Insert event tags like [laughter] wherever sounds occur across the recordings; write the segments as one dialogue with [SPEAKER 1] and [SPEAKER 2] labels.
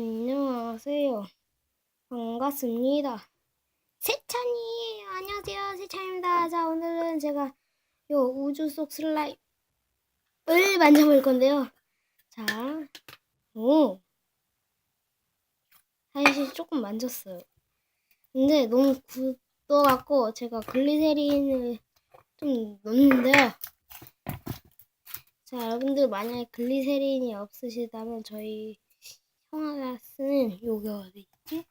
[SPEAKER 1] 안녕하세요. 반갑습니다. 세찬이에요. 안녕하세요. 세찬입니다. 자, 오늘은 제가 요 우주 속 슬라임을 만져볼 건데요. 자, 오. 사실 조금 만졌어요. 근데 너무 굳어갖고 제가 글리세린을 좀 넣는데요. 자, 여러분들 만약에 글리세린이 없으시다면 저희 형아가 쓰는 요게 어디 있지?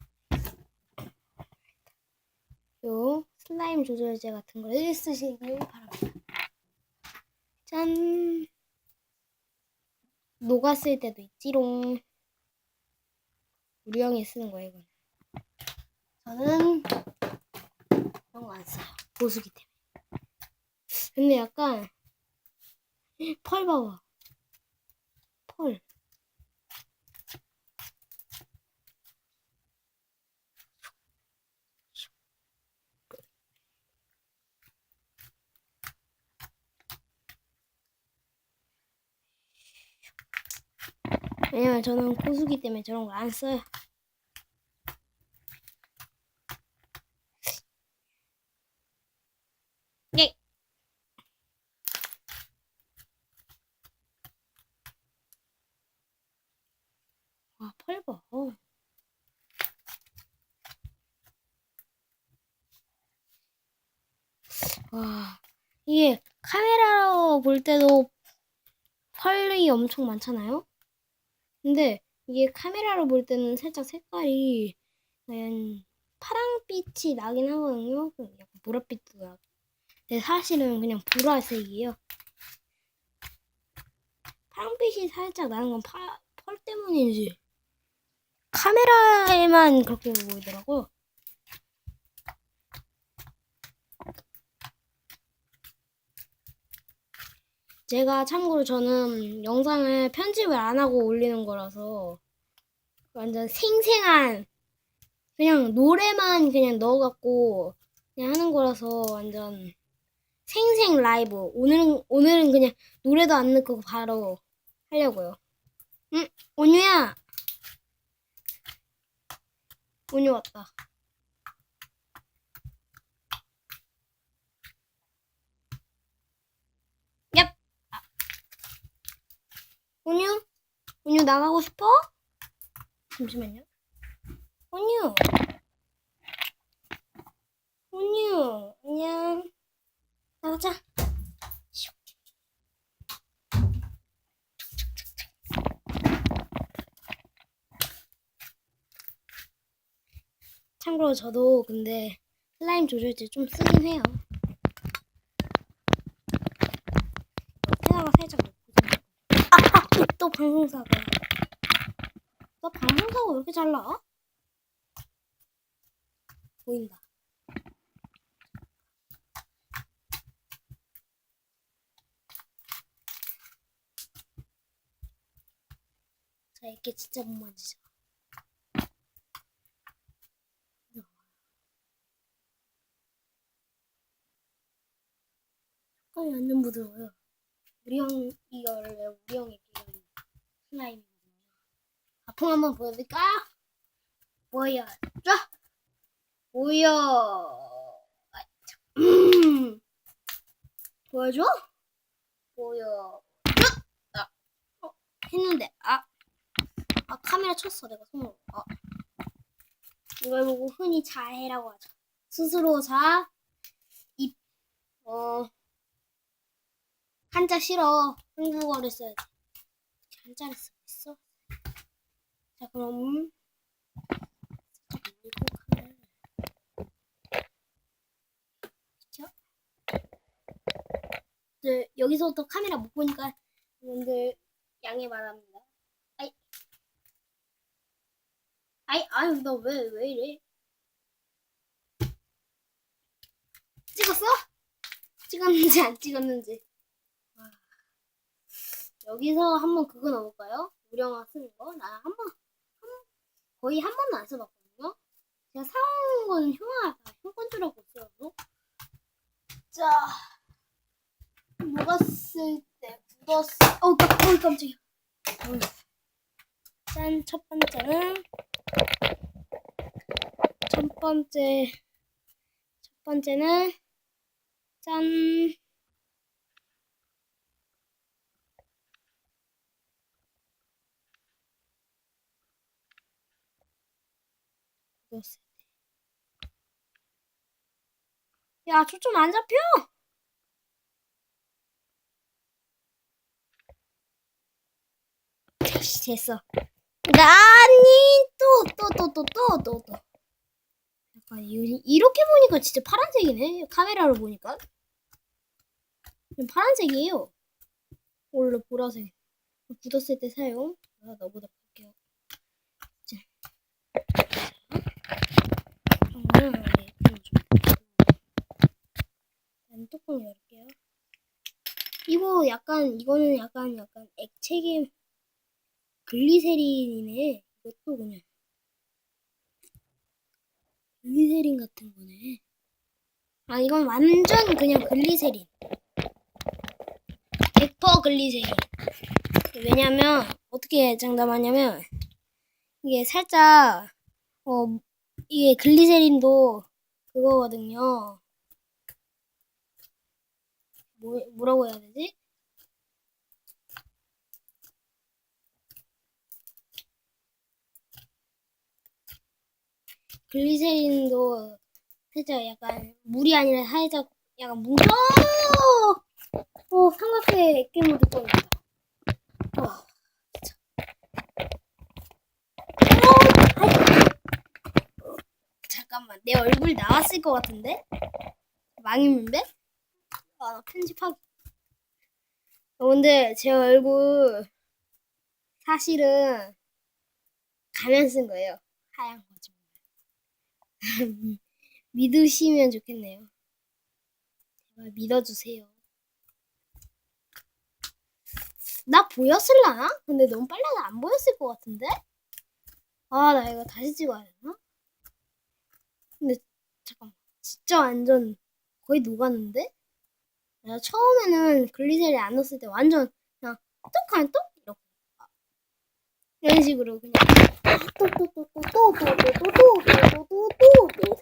[SPEAKER 1] 요 슬라임 조절제 같은 걸 쓰시길 바랍니다. 짠! 녹았을 때도 있지롱. 우리 형이 쓰는 거예요, 이거는. 저는 그런 거 안 써요. 보수기 때문에. 근데 약간 펄 봐봐. 펄. 왜냐면 저는 고수기 때문에 저런 걸안 써요. 예. 아, 펄 봐. 와, 이게 카메라로 볼 때도 펄이 엄청 많잖아요? 근데 이게 카메라로 볼 때는 살짝 색깔이 약간 파랑빛이 나긴 하거든요. 그 약간 보랏빛도 나고. 근데 사실은 그냥 보라색이에요. 파랑빛이 살짝 나는 건 파, 펄 때문인지 카메라에만 그렇게 보이더라고요. 제가 참고로 저는 영상을 편집을 안 하고 올리는 거라서 완전 생생한 그냥 노래만 그냥 넣어갖고 그냥 하는 거라서 완전 생생 라이브 오늘은 오늘은 그냥 노래도 안 넣고 바로 하려고요. 응 온유야 온유 왔다. 온유? 온유 나가고 싶어? 잠시만요. 온유. 온유. 안녕. 나가자. 슉. 참고로 저도 근데 슬라임 조절제 좀 쓰긴 해요. 옆에다가 살짝 놓고 아, 또 방송사고. 너 방송사고 왜 이렇게 잘 나와? 보인다. 자, 이렇게 진짜 못 만지죠. 색깔이 완전 부드러워요. 우리 형, 이거를 왜 우리 형에게 슬라임이거든요. 가풍 한번 보여드릴까? 보여. 아, 참. 음. [clears throat] 보여줘? 보여. 아, 어, 했는데, 아. 아, 카메라 쳤어, 내가 손으로. 아. 이걸 보고 흔히 자해라고 하죠. 스스로 자, 입, 어, 한자 싫어. 한국어를 써야지. 한자를 쓰고 있어? 자, 그럼 살짝 올리고 카메라를 그쵸? 네, 여기서부터 카메라 못 보니까 여러분들 양해 바랍니다. 아이, 아이, 아유, 너 왜, 왜 이래? 찍었어? 찍었는지 안 찍었는지. 와. 여기서 한번 그거 넣어볼까요? 우령아 쓰는 거? 나 한 번, 한, 거의 한 번도 안 써봤거든요? 제가 사온 거는 형아가 형건 줄 알고 써요. 자, 녹았을 때 묻었어. 어우, 깜, 어우, 깜짝이야. 짠, 첫 번째는 첫 번째 첫 번째는 짠 야, 초점 안 잡혀! 됐어, 됐어. 아니, 또, 또, 또, 또, 또, 또, 또. 약간, 이- 이렇게 보니까 진짜 파란색이네. 카메라로 보니까. 파란색이에요. 원래 보라색. 굳었을 때 사용. 아, 너보다 볼게요. 자. 그러면 여기 펜 좀. 난 뚜껑 열게요. 이거 약간, 이거는 약간, 약간 액체계 글리세린이네. 이것도 그냥. 글리세린 같은 거네. 아, 이건 완전 그냥 글리세린. 100% 글리세린. 왜냐면, 어떻게 장담하냐면, 이게 살짝, 어, 이게 글리세린도 그거거든요. 뭐, 뭐라고 해야 되지? 글리세린도 살짝 약간 물이 아니라 살짝 약간 뭉쳐 어 삼각대 액계 묻을 뻔했다 어. 어. 잠깐만 내 얼굴 나왔을 것 같은데 망했는데 아 편집하기 어, 근데 제 얼굴 사실은 가면 쓴 거예요 하얀 거죠 [laughs] 믿으시면 좋겠네요. 제발 믿어주세요. 나 보였을라나? 근데 너무 빨라서 안 보였을 것 같은데? 아, 나 이거 다시 찍어야 되나? 근데, 잠깐만. 진짜 완전 거의 녹았는데? 내가 처음에는 글리세리 안 넣었을 때 완전 그냥 똑 하면 똑? 이렇게. 아, 이런 식으로 그냥 또또또또또또또또또또또또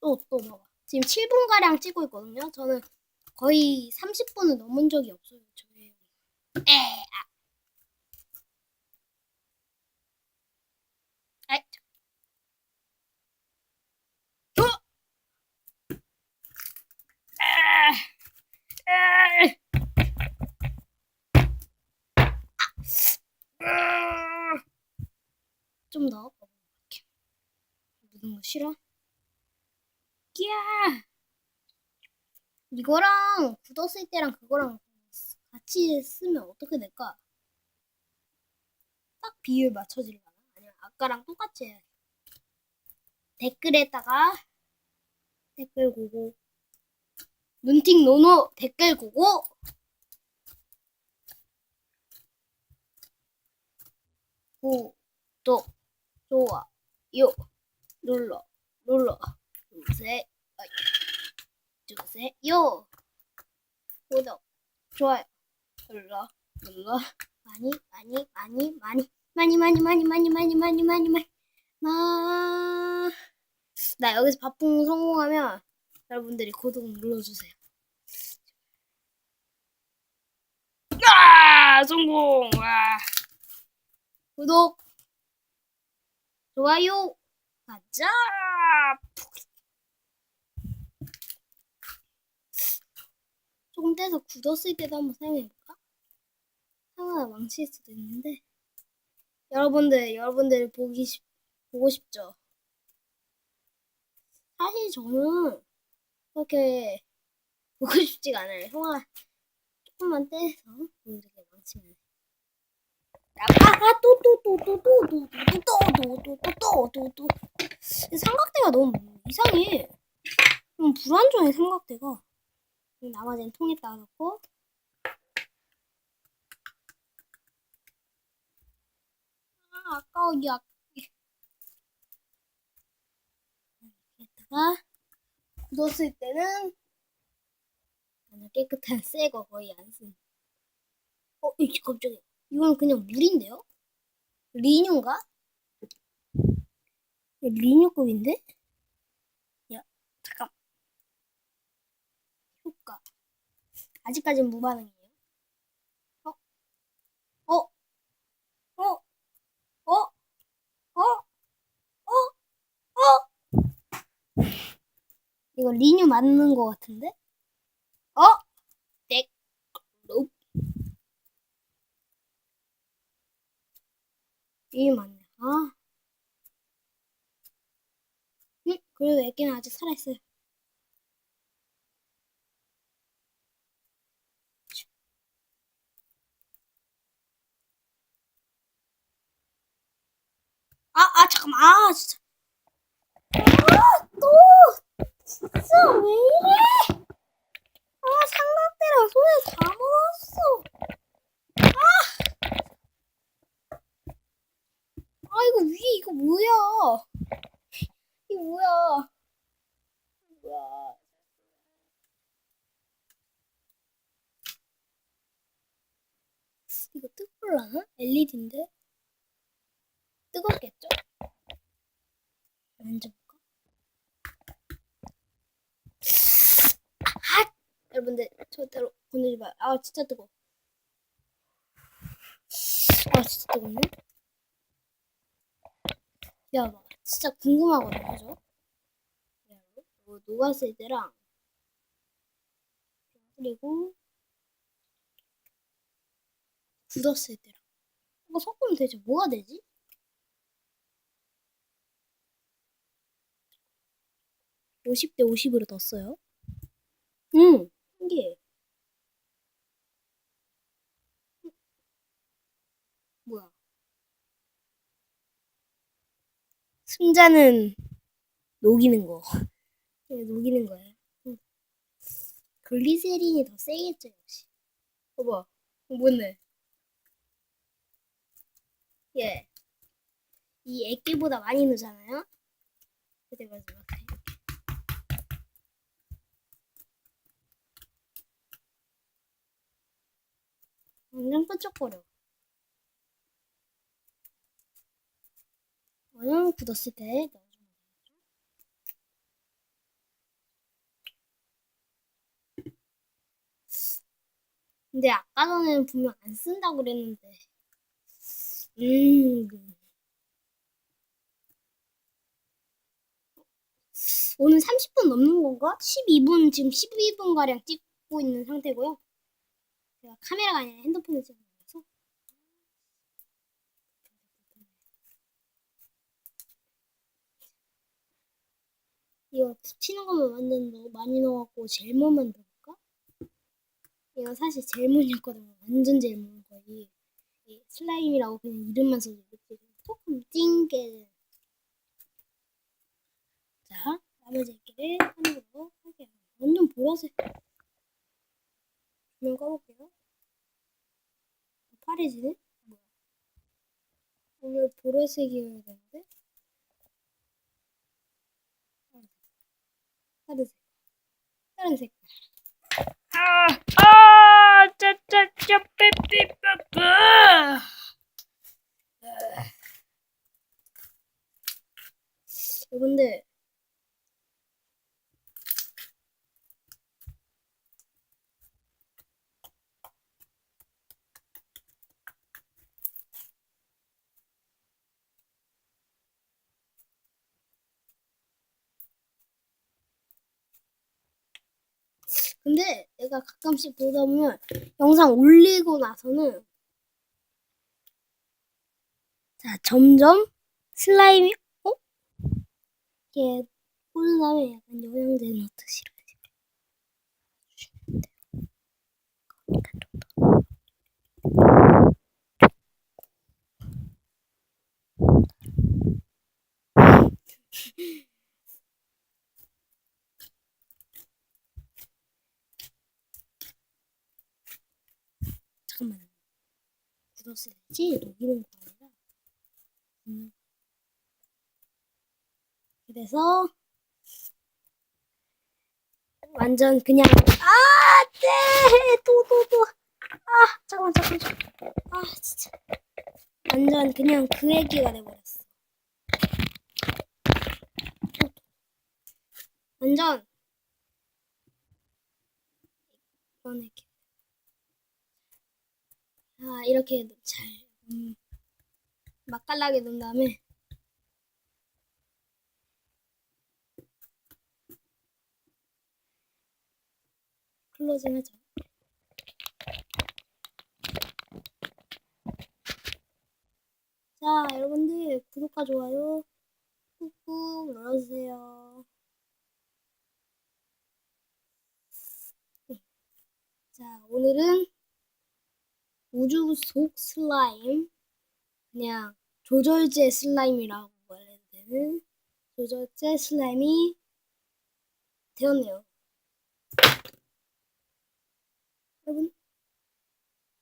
[SPEAKER 1] 또또 봐봐. 지금 7분 가량 찍고 있거든요. 저는 거의 30분은 넘은 적이 없어요. 저의 에, 아. 아이, 저- 어! 아, 아. 좀 더. 이렇게. 묻은 거 싫어? 끼야! 이거랑 굳었을 때랑 그거랑 같이 쓰면 어떻게 될까? 딱 비율 맞춰지려나? 아니면 아까랑 똑같이 해야 돼. 댓글에다가 댓글 고고 눈팅 노노 댓글 고고 구독 좋아요 눌러 눌러 주세요 주세요 구독 좋아요 눌러 눌러 많이 많이 많이 많이 많이 많이 많이 많이 많이 많이 많이 많이 마. 나 여기서 바풍 성공하면 여러분들이 구독 눌러주세요. 아 성공! 와. 구독 좋아요 가자. 조금 떼서 굳었을 때도 한번 사용해볼까? 상하가 망칠 수도 있는데 여러분들 여러분들 보기 싶 보고 싶죠? 사실 저는 그렇게 보고 [laughs] 싶지가 않아요. 형아 조금만 떼서 이렇게 망치면 아또또또또또또또또또또또또또또 삼각대가 너무 이상해. 좀 불안정해 삼각대가. 나머지는 통에다 넣고 아 아까워 이 아. 여기다가 굳었을 때는 아주 깨끗한 새거 거의 안 쓴. 어, 이 갑자기. 이건 그냥 물인데요? 리뉴인가? 리뉴급인데? 야, 잠깐. 효과. 아직까지는 무반응이에요. 어? 어? 어? 어? 어? 어? 어? 이거 리뉴 맞는 것 같은데? 어? 땡. 노. 리뉴 맞네. 아. 응? 그래도 애기는 아직 살아있어요. 아, 아, 잠깐만. 아, 진짜. 아, 또! 진짜 왜 이래? 아, 삼각대랑 손에 다 먹었어. 아! 아, 이거 위에 이거 뭐야? 이거 뭐야? 뭐야? 이거 뜨거울라나? LED인데? 뜨겁겠죠? 만져볼까? 아! 여러분들 절대로 건들지 마요. 아 진짜 뜨거. 아 진짜 뜨겁네. 야, 막 진짜 궁금하거든, 그죠? 뭐 녹았을 때랑 그리고 굳었을 때랑 이거 섞으면 대체 뭐가 되지? 오십 대 오십으로 넣었어요. 응, 신기해. 승자는 녹이는 거. 네, 녹이는 거예요. 응. 글리세린이 더 세겠죠, 역시. 봐봐. 어, 뭔데? 예. 이 액기보다 많이 넣잖아요? 그래가지고 이렇게. 완전 끈적거려. 완전 굳었을 때 되겠죠? 근데 아까 전에는 분명 안 쓴다고 그랬는데. 음. 오늘 30분 넘는 건가? 12분, 지금 12분 가량 찍고 있는 상태고요. 제가 카메라가 아니라 핸드폰을 찍는 붙이는 것만 완전 너무 많이 넣어갖고 젤몬만 넣을까? 이거 사실 젤몬이었거든요. 완전 젤몬 거의. 이 슬라임이라고 그냥 이름만 써서 이렇게 조금 찡게. 자, 나머지 액기를 하나로 할게요. 완전 보라색. 조명 꺼볼게요. 파래지네? 뭐야? 오늘 보라색이어야 되는데? 파란색. 파란색. 아, 아, 짜짜짜, 삐삐빠빠. 여러분들, 근데 내가 가끔씩 보다 보면 영상 올리고 나서는 자 점점 슬라임이 어? 이게 보는 다음에 약간 영양제 넣듯이 이렇게 그러니까 좀 더. 잠깐만 굳었을지 녹이는 거 아니라 음. 그래서 완전 그냥 아, 네, 또, 또, 또. 아 잠깐만 잠깐만. 아 진짜 완전 그냥 그 애기가 돼버렸어 완전 그런 애기 아 이렇게 잘 음, 맛깔나게 넣은 다음에 클로징 하죠 자, 여러분들 구독과 좋아요 꾹꾹 눌러주세요. 네. 자, 오늘은 우주 속 슬라임, 그냥 조절제 슬라임이라고 말해도 되는 조절제 슬라임이 되었네요. 여러분,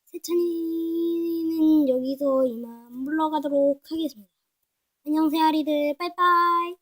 [SPEAKER 1] 세찬이는 여기서 이만 물러가도록 하겠습니다. 안녕, 세아리들. 빠이빠이.